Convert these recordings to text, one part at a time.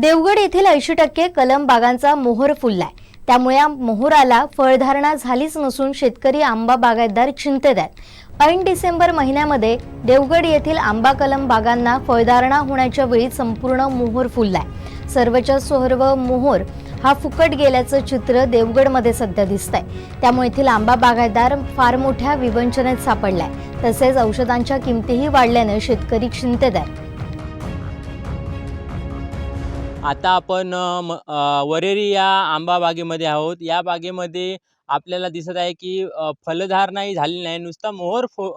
देवगड येथील ऐंशी टक्के कलम बागांचा मोहर फुललाय. त्यामुळे या मोहराला फळधारणा झालीच नसून शेतकरी आंबा बागायतदार चिंतेत आहेत. ऐन डिसेंबर महिन्यामध्ये देवगड येथील आंबा कलम बागांना फळधारणा होण्याच्या वेळी संपूर्ण मोहर फुललाय. सर्वच्या सर्व मोहर हा फुकट गेल्याचं चित्र देवगडमध्ये सध्या दिसतंय. त्यामुळे येथील आंबा बागायतदार फार मोठ्या विवंचनेत सापडलाय. तसेच औषधांच्या किमतीही वाढल्यानं शेतकरी चिंतेत आहेत. आता आपण म- वरेरी या आंबा बागेमध्ये आहोत. या बागेमध्ये आपल्याला दिसत आहे की फलधार नाही झालेली नाही. नुसता मोहर फु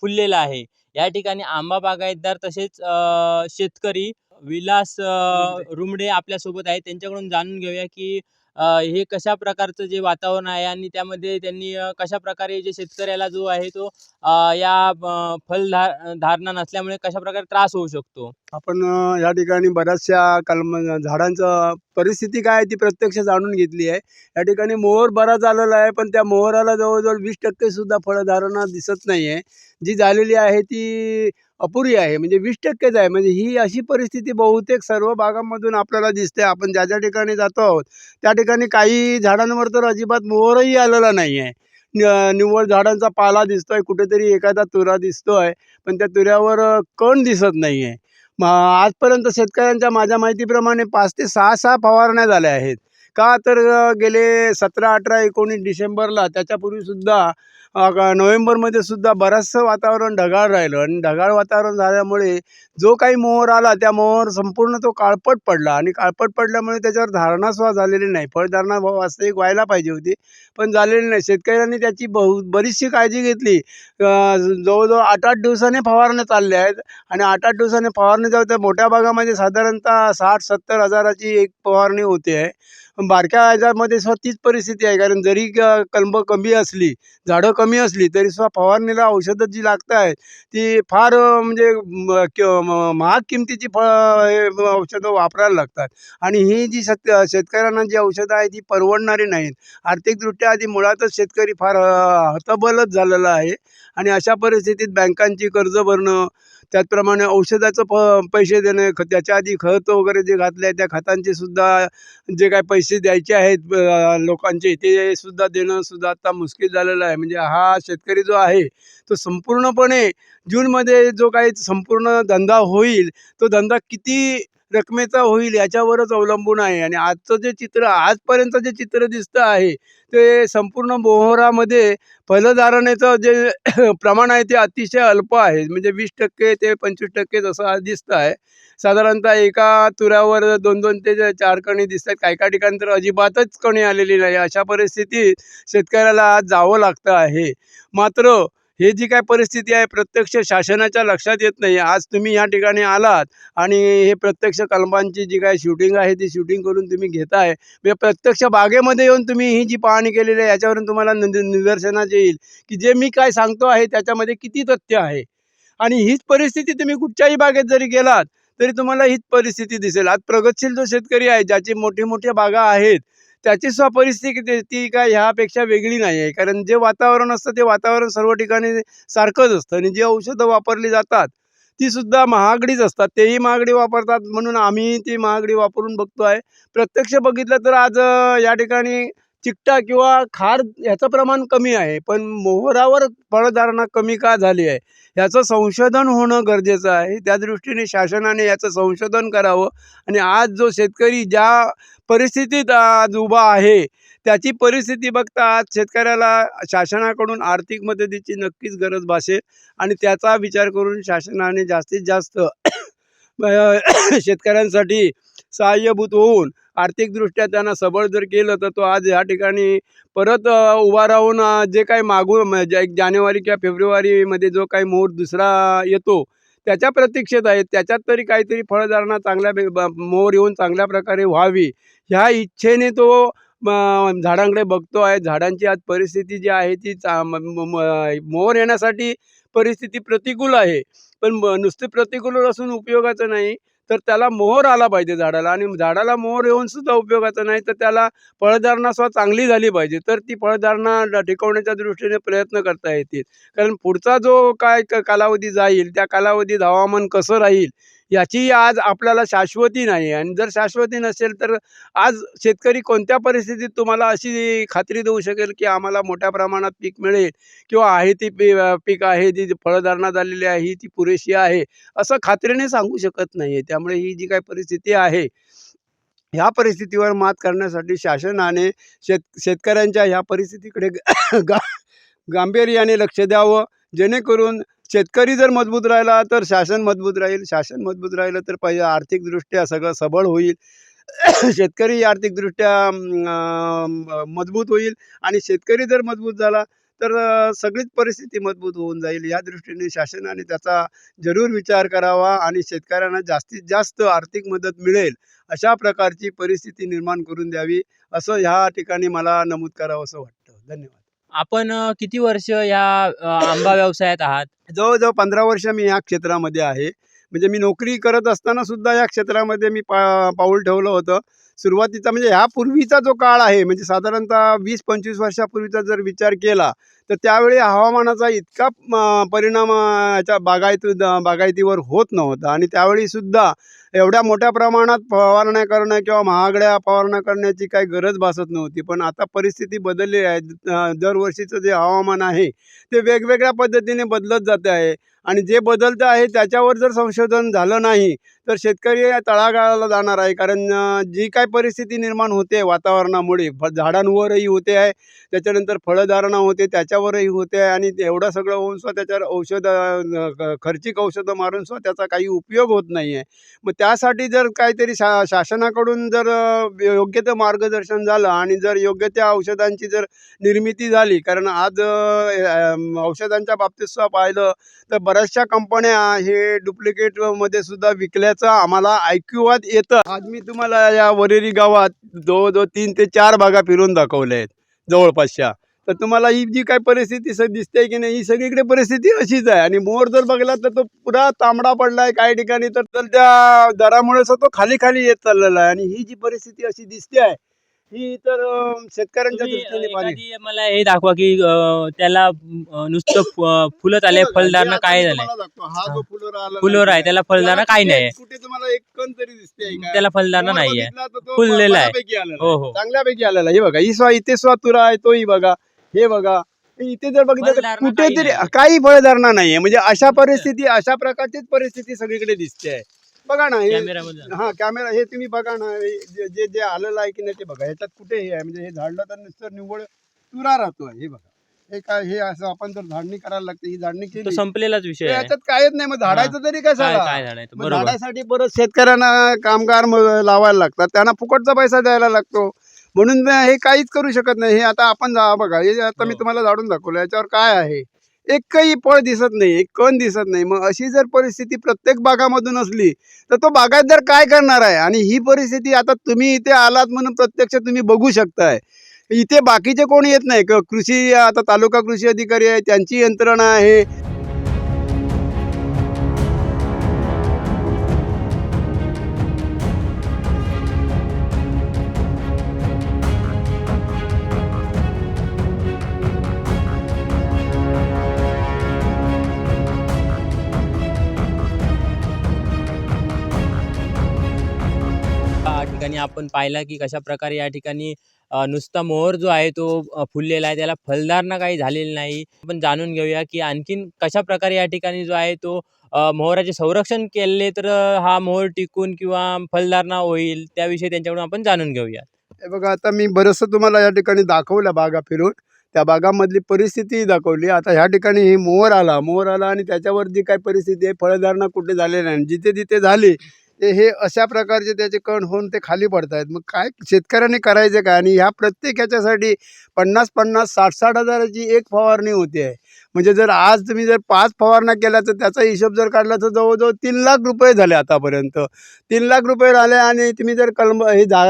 फुललेला आहे. या ठिकाणी आंबा बागायतदार तसेच शेतकरी विलास रुमडे आपल्यासोबत आहेत. त्यांच्याकडून जाणून घेऊया की हे कशा प्रकारचं जे वातावरण आहे आणि त्यामध्ये त्यांनी कशा प्रकारे जे शेतकऱ्याला जो आहे तो या फलधार धारणा नसल्यामुळे कशा प्रकारे त्रास होऊ शकतो? आपण या ठिकाणी बऱ्याचशा कलम झाडांचं परिस्थिती काय आहे ती प्रत्यक्ष जाणून घेतली आहे. या ठिकाणी मोहर बराच आलेला आहे पण त्या मोहराला जवळजवळ वीस टक्केसुद्धा फळधारणा दिसत नाही आहे जी झालेली आहे ती अपुरी आहे म्हणजे वीस टक्केच आहे. म्हणजे ही अशी परिस्थिती बहुतेक सर्व भागांमधून आपल्याला दिसते. आपण ज्या ज्या ठिकाणी जातो आहोत त्या ठिकाणी काही झाडांवर तर अजिबात मोहरही आलेला नाही आहे निव्वळ झाडांचा पाला दिसतो आहे कुठेतरी एखादा तुरा दिसतो आहे पण त्या तुऱ्यावर कण दिसत नाही आहे म आजपर्यंत शेतकऱ्यांच्या माझ्या माहितीप्रमाणे पाच ते सहा सहा फवारण्या झाल्या आहेत. का तर गेले सतरा अठरा एकोणीस डिसेंबरला त्याच्यापूर्वीसुद्धा नोव्हेंबरमध्ये सुद्धा बरंचसं वातावरण ढगाळ राहिलं. आणि ढगाळ वातावरण झाल्यामुळे जो काही मोहर आला त्या मोहर संपूर्ण तो काळपट पडला. आणि काळपट पडल्यामुळे त्याच्यावर धारणासुद्धा झालेली नाही. फळधारणा वास्तविक व्हायला पाहिजे होती पण झालेली नाही. शेतकऱ्यांनी त्याची बहु बरीचशी काळजी घेतली. जवळजवळ आठ आठ दिवसांनी फवारण्या चालल्या आहेत. आणि आठ आठ दिवसाने फवारणी जाऊ त्या मोठ्या भागामध्ये साधारणतः साठ सत्तर हजाराची एक फवारणी होते. आहे बारक्या आजारमध्ये सुद्धा तीच परिस्थिती आहे. कारण जरी कलम कमी असली झाडं कमी असली तरी सुद्धा फवारणीला औषधं जी लागत आहेत ती फार म्हणजे म- महाग किमतीची फळ हे औषधं वापरायला लागतात. आणि ही जी शेत शेतकऱ्यांना जी औषधं आहेत ती परवडणारी नाहीत. आर्थिकदृष्ट्या आधी मुळातच शेतकरी फार हतबलच झालेला आहे. आणि अशा परिस्थितीत बँकांची कर्ज भरणं त्याचप्रमाणे औषधाचं प पैसे देणं ख त्याच्या आधी खत वगैरे जे घातले आहे त्या खतांचे सुद्धा जे काय पैसे द्यायचे आहेत लोकांचे ते सुद्धा देणं सुद्धा आता मुश्किल झालेलं आहे. म्हणजे हा शेतकरी जो आहे तो संपूर्णपणे जूनमध्ये जो काही संपूर्ण धंदा होईल तो धंदा किती रकमेचा होईल याच्यावरच अवलंबून आहे. आणि आजचं जे चित्र आजपर्यंत जे चित्र दिसतं आहे ते संपूर्ण बोहरामध्ये फलधारणेचं जे प्रमाण आहे ते अतिशय अल्प आहे. म्हणजे वीस टक्के ते पंचवीस टक्के जसं आज दिसतं आहे. साधारणतः एका तुऱ्यावर दोन दोन ते चार कणी दिसतात. काही काही ठिकाणी तर अजिबातच कणी आलेली नाही. अशा परिस्थितीत शेतकऱ्याला आज जावं लागतं आहे. मात्र हे जी काय परिस्थिती आहे प्रत्यक्ष शासनाच्या लक्षात येत नाही. आज तुम्ही या ठिकाणी आलात आणि हे प्रत्यक्ष कलमांची जी काय शूटिंग आहे ती शूटिंग करून तुम्ही घेताय. म्हणजे प्रत्यक्ष बागेमध्ये येऊन तुम्ही ही जी पाहणी केलेली आहे याच्यावरून तुम्हाला निदर्शनात येईल की जे मी काय सांगतो आहे त्याच्यामध्ये किती तथ्य आहे. आणि हीच परिस्थिती तुम्ही कुठच्याही बागेत जरी गेलात तरी तुम्हाला हीच परिस्थिती दिसेल. आज प्रगतशील जो शेतकरी आहे ज्याची मोठी मोठ्या बागा आहेत त्याची सुद्धा परिस्थिती ती काय ह्यापेक्षा वेगळी नाही आहे. कारण जे वातावरण असतं ते वातावरण सर्व ठिकाणी सारखंच असतं. आणि जी औषधं वापरली जातात ती सुद्धा महागडीच असतात. तेही महागडी वापरतात म्हणून आम्ही ती महागडी वापरून बघतो आहे प्रत्यक्ष बघितलं तर आज या ठिकाणी चिकटा किंवा खार ह्याचं प्रमाण कमी आहे पण मोहरावर फळधारणा कमी का झाली आहे? याचं संशोधन होणं गरजेचं आहे. त्या दृष्टीने शासनाने याचं संशोधन करावं आणि आज जो शेतकरी ज्या परिस्थितीत आज उभा आहे त्याची परिस्थिती बघता आज शेतकऱ्याला शासनाकडून आर्थिक मदतीची नक्कीच गरज भासेल आणि त्याचा विचार करून शासनाने जास्तीत जास्त शेतकऱ्यांसाठी सहाय्यभूत होऊन आर्थिकदृष्ट्या त्यांना सबळ जर केलं तर तो आज या ठिकाणी परत उभा राहून जे काही मागून म्हणजे एक जानेवारी किंवा फेब्रुवारीमध्ये जो काही मोहर दुसरा येतो त्याच्या प्रतीक्षेत आहेत त्याच्यात तरी काहीतरी फळधारणा चांगल्या मोहर येऊन चांगल्या प्रकारे व्हावी. ह्या इच्छेने तो झाडांकडे बघतो आहे. झाडांची आज परिस्थिती जी आहे ती चा मोहर येण्यासाठी परिस्थिती प्रतिकूल आहे. पण नुसते प्रतिकूल असून उपयोगाचं नाही तर त्याला मोहर आला पाहिजे झाडाला. आणि झाडाला मोहर येऊन सुद्धा उपयोगाचं नाही तर त्याला फळधारणासुद्धा चांगली झाली पाहिजे. तर ती फळधारणा टिकवण्याच्या दृष्टीने प्रयत्न करता येतील. कारण पुढचा जो काय कालावधी जाईल त्या कालावधीत हवामान कसं राहील याची आज आपल्याला शाश्वती नाही आणि जर शाश्वती नसेल तर आज शेतकरी कोणत्या परिस्थितीत तुम्हाला अशी खात्री देऊ शकेल की आम्हाला मोठ्या प्रमाणात पीक मिळेल? किंवा आहे ती पी पीक आहे जी फळधारणा झालेली आहे ही ती पुरेशी आहे? असं खात्रीने सांगू शकत नाही आहे त्यामुळे ही जी काही परिस्थिती आहे ह्या परिस्थितीवर मात करण्यासाठी शासनाने शेत शेतकऱ्यांच्या ह्या परिस्थितीकडे गा गांभीर्याने लक्ष द्यावं. जेणेकरून शेतकरी जर मजबूत राहिला तर शासन मजबूत राहील. शासन मजबूत राहिलं तर पाहिजे आर्थिकदृष्ट्या सगळं सबळ होईल. शेतकरी आर्थिकदृष्ट्या मजबूत होईल आणि शेतकरी जर मजबूत झाला तर सगळीच परिस्थिती मजबूत होऊन जाईल. या दृष्टीने शासनाने त्याचा जरूर विचार करावा आणि शेतकऱ्यांना जास्तीत जास्त आर्थिक मदत मिळेल अशा प्रकारची परिस्थिती निर्माण करून द्यावी असं ह्या ठिकाणी मला नमूद करावं असं वाटतं. धन्यवाद. आपण अ, किती वर्ष या अ, आंबा व्यवसायात आहात? जवळजवळ पंधरा वर्ष मी ह्या क्षेत्रामध्ये आहे. म्हणजे मी नोकरी करत असताना सुद्धा या क्षेत्रामध्ये मी पा पाऊल ठेवलं होतं. सुरुवातीचा म्हणजे ह्या पूर्वीचा जो काळ आहे म्हणजे साधारणतः वीस पंचवीस वर्षापूर्वीचा जर विचार केला तर त्यावेळी हवामानाचा इतका म, परिणाम अ, याच्या बागायती बागायतीवर होत नव्हता. आणि त्यावेळी सुद्धा एवढ्या मोठ्या प्रमाणात फवारण्या करणं किंवा महागड्या फवारण्या करण्याची काही गरज भासत नव्हती. पण आता परिस्थिती बदलली आहे. दरवर्षीचं जे हवामान आहे ते वेगवेगळ्या पद्धतीने बदलत जाते आहे. आणि जे बदलतं आहे त्याच्यावर जर संशोधन झालं नाही तर शेतकरी तळागाळाला जाणार आहे. कारण जी काय परिस्थिती निर्माण होते वातावरणामुळे फ झाडांवरही होते आहे त्याच्यानंतर फळधारणा होते त्याच्यावरही होते आहे आणि एवढं सगळं होऊन सुद्धा त्याच्यावर औषधं खर्चिक औषधं मारून सुद्धा त्याचा काही उपयोग होत नाही आहे. मग त्यासाठी जर काहीतरी शा शासनाकडून जर योग्य ते मार्गदर्शन झालं आणि जर योग्य त्या औषधांची जर निर्मिती झाली कारण आज औषधांच्या बाबतीत सुद्धा पाहिलं तर बऱ्याचशा कंपन्या हे डुप्लिकेटमध्ये सुद्धा विकल्याचं आम्हाला ऐकिवात येतं. आज मी तुम्हाला या वरेरी गावात जवळजवळ तीन ते चार भागा फिरून दाखवल्या आहेत जवळपासच्या. तर तुम्हाला ही जी काय परिस्थिती स दिसते की नाही ही सगळीकडे परिस्थिती अशीच आहे. आणि मोर जर बघला तर तो पुरा तांबडा पडला आहे काही ठिकाणी तर तर त्या दरामुळेच तो खाली खाली येत चाललेला आहे. आणि ही जी परिस्थिती अशी दिसते आहे ही तर अं, शेतकऱ्यांच्या तुम्ही, दृष्टीने अ, पाहिली एखादी मला हे दाखवा की अ, त्याला अ, नुसतं फ- फुलंच आले आता काय झालंय तुम्हाला. हा जो फुलोरा आलेला फुलोरा आहे त्याला फळधारणा त्याला काय नाही कुठे तुम्हाला एक कण तरी दिसते का? त्याला फळधारणा मोर नाहीये बघितला तर तो फुललेला आहे. बऱ्यापैकी आलेला हो आहे. हो चांगल्यापैकी आलेला आहे. हे बघा ही स्वा इथे स्वा तुरा आहे तोही बघा हे बघा इथे जर बघितलं तर फळधारणा काही कुठेतरी नाही. काही फळधारणा नाहीये म्हणजे अशा परिस्थिती अशा प्रकारचीच परिस्थिती सगळीकडे दिसते आहे बघा ना हे हा कॅमेरा हे तुम्ही बघा ना हे जे जे आलेलं आहे की नाही ते बघा. ह्याच्यात कुठे हे आहे? म्हणजे हे झाडलं तर नुसतं निव्वळ तुरा राहतो हे बघा. हे काय हे असं आपण जर झाडणी करायला लागते ही झाडणी केली संपलेलाच विषय याच्यात कायच नाही. मग झाडायचं तरी काय बरोबर. झाडासाठी परत शेतकऱ्यांना कामगार लावायला लागतात. त्यांना फुकटचा पैसा द्यायला लागतो. म्हणून हे काहीच करू शकत नाही. हे आता आपण जा बघा. हे आता मी हो. तुम्हाला झाडून दाखवलं. याच्यावर काय आहे? एकही फळ दिसत नाही एक कण दिसत नाही. मग अशी जर परिस्थिती प्रत्येक बागामधून असली तर तो बागायतदार काय करणार आहे? आणि ही परिस्थिती आता तुम्ही इथे आलात म्हणून प्रत्यक्ष तुम्ही बघू शकताय. इथे बाकीचे कोणी येत नाही. क- कृषी आता तालुका कृषी अधिकारी आहे त्यांची यंत्रणा आहे. ठिकाणी आपण पाहिला की कशा प्रकारे या ठिकाणी नुसता मोहर जो आहे तो फुललेला आहे. त्याला फलदारणा काही झालेली नाही. आपण जाणून घेऊया की आणखीन कशा प्रकारे या ठिकाणी जो आहे तो मोहराचे संरक्षण केले तर हा मोहर टिकून किंवा फलदारणा होईल त्याविषयी त्यांच्याकडून आपण जाणून घेऊया. हे बघा आता मी बरंचसं तुम्हाला या ठिकाणी दाखवलं बागा फिरून. त्या बागामधली परिस्थिती दाखवली. आता ह्या ठिकाणी हे मोहर आला मोहर आला आणि त्याच्यावर जी काय परिस्थिती आहे फळधारणा कुठे झालेली नाही. जिथे जिथे झाली ते हे अशा प्रकारचे त्याचे कण होऊन ते खाली पडत आहेत मग काय शेतकऱ्यांनी करायचं काय? आणि ह्या प्रत्येक ह्याच्यासाठी पन्नास पन्नास साठ साठ हजाराची एक फवारणी होते. आहे म्हणजे जर आज तुम्ही जर पाच फवारण्या केल्या तर त्याचा हिशोब जर काढला तर जवळजवळ तीन लाख रुपये झाले आतापर्यंत. तीन लाख रुपये झाले आणि तुम्ही जर कलम हे जा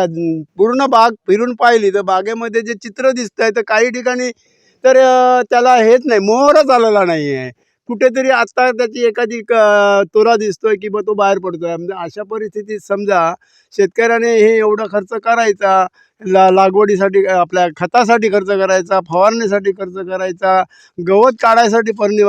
पूर्ण बाग फिरून पाहिली तर बागेमध्ये जे चित्र दिसतं आहे तर काही ठिकाणी तर त्याला हेच नाही मोहरच आलेला नाही आहे कुठेतरी आता त्याची एखादी क तोरा दिसतोय की मग तो बाहेर पडतोय. म्हणजे अशा परिस्थितीत समजा शेतकऱ्याने हे एवढा खर्च करायचा ला लागवडीसाठी आपल्या खतासाठी खर्च करायचा फवारणीसाठी खर्च करायचा गवत काढायसाठी परनि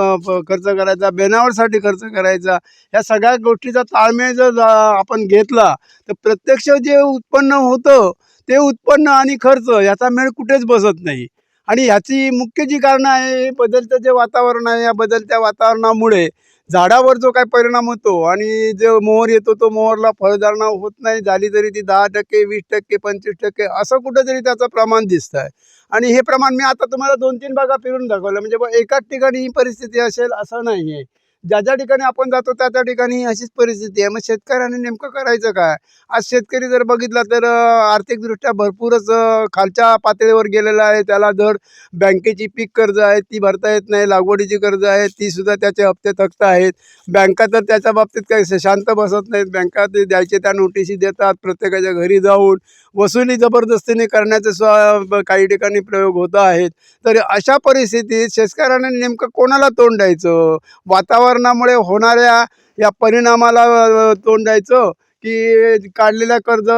खर्च करायचा बेनावरसाठी खर्च करायचा ह्या सगळ्या गोष्टीचा ताळमेळ जर आपण घेतला तर प्रत्यक्ष जे उत्पन्न होतं ते उत्पन्न आणि खर्च याचा मेळ कुठेच बसत नाही. आणि ह्याची मुख्य जी कारणं आहे हे बदलतं जे वातावरण आहे या बदलत्या वातावरणामुळे झाडावर जो काय परिणाम होतो आणि जो मोहर येतो तो मोहरला फळधारणा होत नाही. झाली तरी ती दहा टक्के वीस टक्के पंचवीस टक्के असं कुठंतरी त्याचं प्रमाण दिसतं आहे आणि हे प्रमाण मी आता तुम्हाला दोन तीन भागा फिरून दाखवलं. म्हणजे एकाच ठिकाणी ही परिस्थिती असेल असं नाही आहे ज्या ज्या ठिकाणी आपण जातो त्या त्या ठिकाणी अशीच परिस्थिती आहे. मग शेतकऱ्याने नेमकं करायचं काय? आज शेतकरी जर बघितला तर आर्थिकदृष्ट्या भरपूरच खालच्या पातळीवर गेलेला आहे. त्याला जर बँकेची पीक कर्ज आहे ती भरता येत नाही. लागवडीची कर्ज आहे ती सुद्धा त्याचे हप्ते थकत आहेत. बँका तर त्याच्या बाबतीत काही शांत बसत नाहीत. बँका ते द्यायचे त्या नोटिशी देतात प्रत्येकाच्या घरी जाऊन. वसुली जबरदस्तीने करण्याचे स्व काही ठिकाणी प्रयोग होत आहेत. तर अशा परिस्थितीत शेतकऱ्याने नेमकं कोणाला तोंड द्यायचं? वातावरण वातावरणामुळे होणाऱ्या या परिणामाला तोंड द्यायचं की काढलेलं कर्ज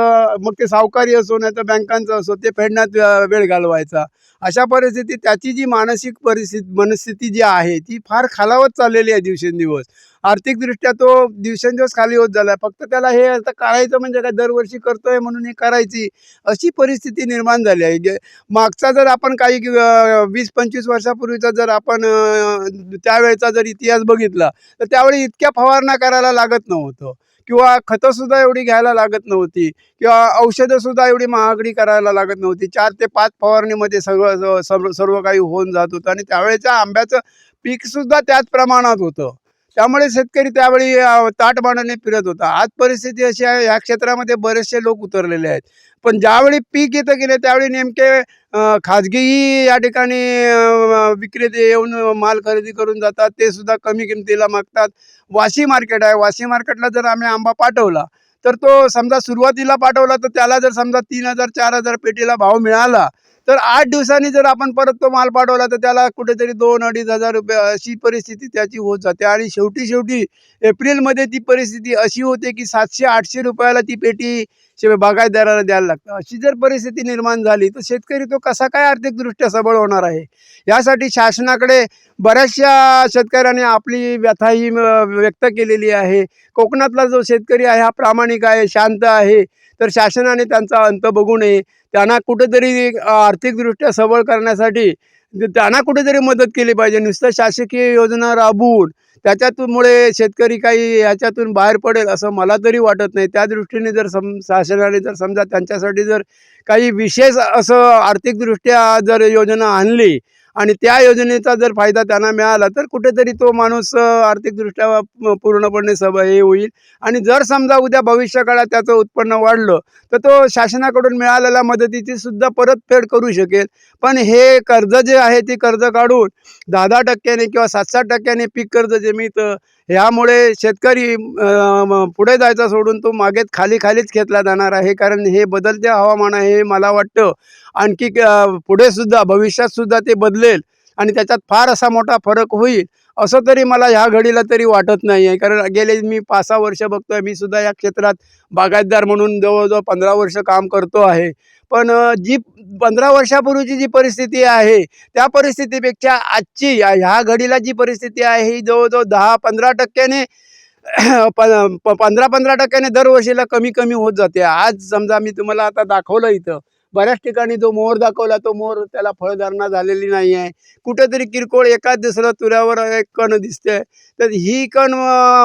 मग ते सावकारी असो नाही तर बँकांचं असो ते फेडण्यात वेळ घालवायचा. अशा परिस्थितीत त्याची जी मानसिक परिस्थिती मनस्थिती जी आहे ती फार खालावत चाललेली आहे दिवसेंदिवस. आर्थिकदृष्ट्या तो दिवसेंदिवस खाली होत झाला आहे फक्त त्याला हे आता करायचं म्हणजे काय दरवर्षी करतोय म्हणून हे करायची अशी परिस्थिती निर्माण झाली आहे. मागचा जर आपण काही वीस पंचवीस वर्षापूर्वीचा जर आपण त्यावेळेचा त्यावेळचा जर इतिहास बघितला तर त्यावेळी इतक्या फवारण्या करायला लागत नव्हतं. किंवा खतंसुद्धा एवढी घ्यायला लागत नव्हती. किंवा औषधंसुद्धा एवढी महागडी करायला लागत नव्हती. चार ते पाच फवारणीमध्ये सगळं सर्व सर्व काही होऊन जात होतं आणि त्यावेळेच्या आंब्याचं पीकसुद्धा त्याच प्रमाणात होतं. त्यामुळे शेतकरी त्यावेळी अ, ताटमानाने फिरत होता. आज परिस्थिती अशी आहे ह्या क्षेत्रामध्ये बरेचसे लोक उतरलेले आहेत. पण ज्यावेळी पीक येतं की नाही त्यावेळी नेमके खाजगीही या ठिकाणी विक्रेते येऊन माल खरेदी करून जातात. ते सुद्धा कमी किमतीला मागतात. वाशी मार्केट आहे. वाशी मार्केटला जर आम्ही आंबा पाठवला तर तो समजा सुरुवातीला पाठवला तर त्याला जर समजा तीन हजार चार हजार पेटीला भाव मिळाला तर आठ दिवसांनी जर आपण परत तो माल पाठवला तर त्याला कुठेतरी दोन अडीच हजार रुपये अशी परिस्थिती त्याची होत जाते. आणि शेवटी शेवटी एप्रिलमध्ये ती परिस्थिती अशी होते की सातशे आठशे रुपयाला ती पेटी शे बागायतदाराला द्यायला लागतं. अशी जर परिस्थिती निर्माण झाली तर शेतकरी तो कसा काय आर्थिकदृष्ट्या सबळ होणार आहे? यासाठी शासनाकडे बऱ्याचशा शेतकऱ्यांनी आपली व्यथा ही व्यक्त केलेली आहे. कोकणातला जो शेतकरी आहे हा प्रामाणिक आहे शांत आहे. तर शासनाने त्यांचा अंत बघू नये. त्यांना कुठेतरी आर्थिकदृष्ट्या सबळ करण्यासाठी त्यांना कुठेतरी मदत केली पाहिजे. नुसतं शासकीय योजना राबवून त्याच्यातूनमुळे शेतकरी काही याच्यातून बाहेर पडेल असं मला तरी वाटत नाही. त्या दृष्टीने जर सम शासनाने जर समजा त्यांच्यासाठी जर काही विशेष असं आर्थिकदृष्ट्या जर योजना आणली आणि त्या योजनेचा जर फायदा त्यांना मिळाला तर कुठेतरी तो माणूस आर्थिकदृष्ट्या पूर्णपणे सब हे होईल. आणि जर समजा उद्या भविष्यकाळात त्याचं उत्पन्न वाढलं तर तो शासनाकडून मिळालेल्या मदतीची सुद्धा परतफेड करू शकेल. पण हे कर्ज जे आहे ते कर्ज काढून दहा दहा टक्क्याने किंवा सात सात टक्क्याने पीक कर्ज जे मिळतं ह्यामुळे शेतकरी पुढे जायचा सोडून तो मागेच खाली खालीच घेतला जाणार आहे. कारण हे बदलते हवामान आहे हे मला वाटतं. आणखी अ, पुढे सुद्धा भविष्यात सुद्धा ते बदलेल. आणि त्याच्यात फार असा मोठा फरक होईल असं तरी मला ह्या घडीला तरी वाटत नाही आहे कारण गेले मी पाच सहा वर्ष बघतोय मी सुद्धा या क्षेत्रात बागायतदार म्हणून जवळजवळ पंधरा वर्ष काम करतो आहे. पण जी पंधरा वर्षापूर्वीची जी परिस्थिती आहे त्या परिस्थितीपेक्षा आजची या- ह्या घडीला जी परिस्थिती आहे ही जवळजवळ दहा पंधरा टक्क्याने प प- पंधरा पंधरा टक्क्याने दरवर्षीला कमी कमी होत जाते. आज समजा मी तुम्हाला आता दाखवलं इथं बऱ्याच ठिकाणी जो मोहर दाखवला तो मोहर त्याला फळधारणा झालेली नाही आहे कुठंतरी किरकोळ एकाच दुसरं तुऱ्यावर एक कण दिसते तर ही कण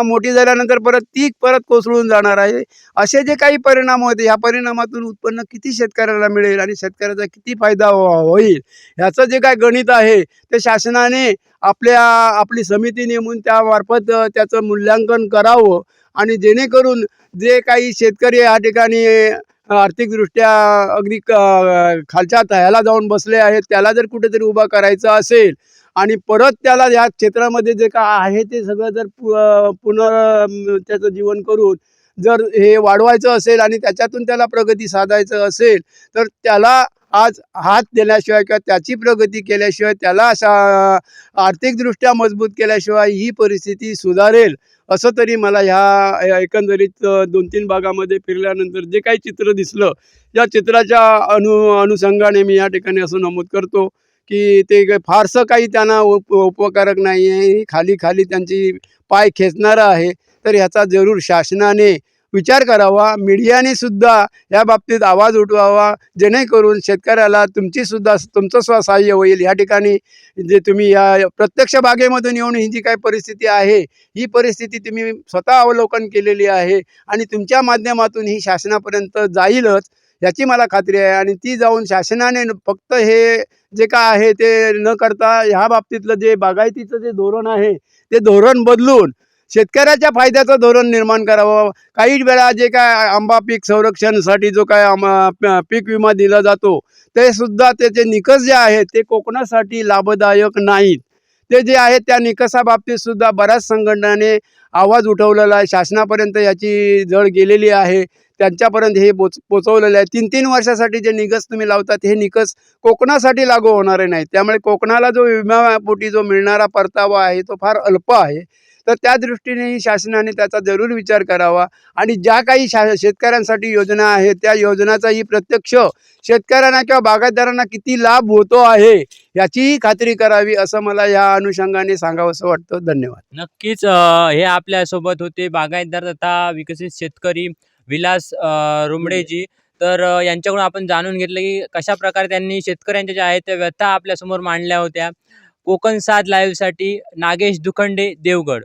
मोठी झाल्यानंतर परत ती परत कोसळून जाणार आहे. असे जे काही परिणाम होते ह्या परिणामातून उत्पन्न किती शेतकऱ्याला मिळेल आणि शेतकऱ्याचा किती फायदा हो- होईल? ह्याचं जे काय गणित आहे ते शासनाने आपल्या आपली समिती नेमून त्यामार्फत त्याचं मूल्यांकन करावं आणि जेणेकरून जे काही शेतकरी या ठिकाणी आर्थिकदृष्ट्या अगदी क- खालच्या तयाला जाऊन बसले आहेत त्याला जर कुठेतरी उभा करायचं असेल आणि परत त्याला या क्षेत्रामध्ये जे का आहे ते सगळं जर पु- पुनर त्याचं जीवन करून जर हे वाढवायचं असेल आणि त्याच्यातून त्याला प्रगती साधायचं असेल तर त्याला आज हात दिल्याशिवाय किंवा त्याची प्रगती केल्याशिवाय त्याला अशा आर्थिकदृष्ट्या मजबूत केल्याशिवाय ही परिस्थिती सुधारेल. असं तरी मला ह्या एकंदरीत दोन तीन भागामध्ये फिरल्यानंतर जे काही चित्र दिसलं या चित्राच्या अनु अनुषंगाने मी या ठिकाणी असं नमूद करतो की ते फारसं काही त्यांना उप उपकारक नाही आहे खाली खाली त्यांची पाय खेचणारं आहे. तर ह्याचा जरूर शासनाने विचार करावा मीडियाने सुद्धा या बाबतीत आवाज उठवावा जेणेकरून शेतकऱ्याला तुमची सुद्धा तुमचं स्वसहाय्य होईल. ह्या ठिकाणी जे तुम्ही या प्रत्यक्ष बागेमधून येऊन ही जी काही परिस्थिती आहे ही परिस्थिती तुम्ही स्वतः अवलोकन केलेली आहे आणि तुमच्या माध्यमातून ही शासनापर्यंत जाईलच याची मला खात्री आहे. आणि ती जाऊन शासनाने फक्त हे जे काय आहे ते न करता ह्या बाबतीतलं जे बागायतीचं जे धोरण आहे ते धोरण बदलून शेतकऱ्याच्या फायद्याचं धोरण निर्माण करावं. काही वेळा जे काय आंबा पीक संरक्षणासाठी जो काय आंबा पीक विमा दिला जातो ते सुद्धा त्याचे निकष जे आहेत ते कोकणासाठी लाभदायक नाहीत. ते जे आहेत त्या निकषाबाबतीत सुद्धा बऱ्याच संघटनाने आवाज उठवलेला आहे. शासनापर्यंत याची जळ गेलेली आहे. त्यांच्यापर्यंत हे पोच पोचवलेलं आहे. तीन तीन वर्षासाठी जे निकष तुम्ही लावतात हे निकष कोकणासाठी लागू होणारे नाहीत. त्यामुळे कोकणाला जो विम्यापोटी जो मिळणारा परतावा आहे तो फार अल्प आहे. तर त्या दृष्टीनेही शासनाने त्याचा जरूर विचार करावा. आणि ज्या काही शा शेतकऱ्यांसाठी योजना आहेत त्या योजनाचाही प्रत्यक्ष शेतकऱ्यांना किंवा बागायतदारांना किती लाभ होतो आहे याचीही खात्री करावी असं मला या अनुषंगाने सांगावंसं वाटतं. धन्यवाद. नक्कीच हे आपल्यासोबत होते बागायतदार तथा विकसित शेतकरी विलास रुमडेजी. तर यांच्याकडून आपण जाणून घेतलं की कशा प्रकारे त्यांनी शेतकऱ्यांच्या ज्या आहेत त्या व्यथा आपल्यासमोर मांडल्या होत्या. कोकण सात लाईव्हसाठी नागेश दुखंडे देवगड.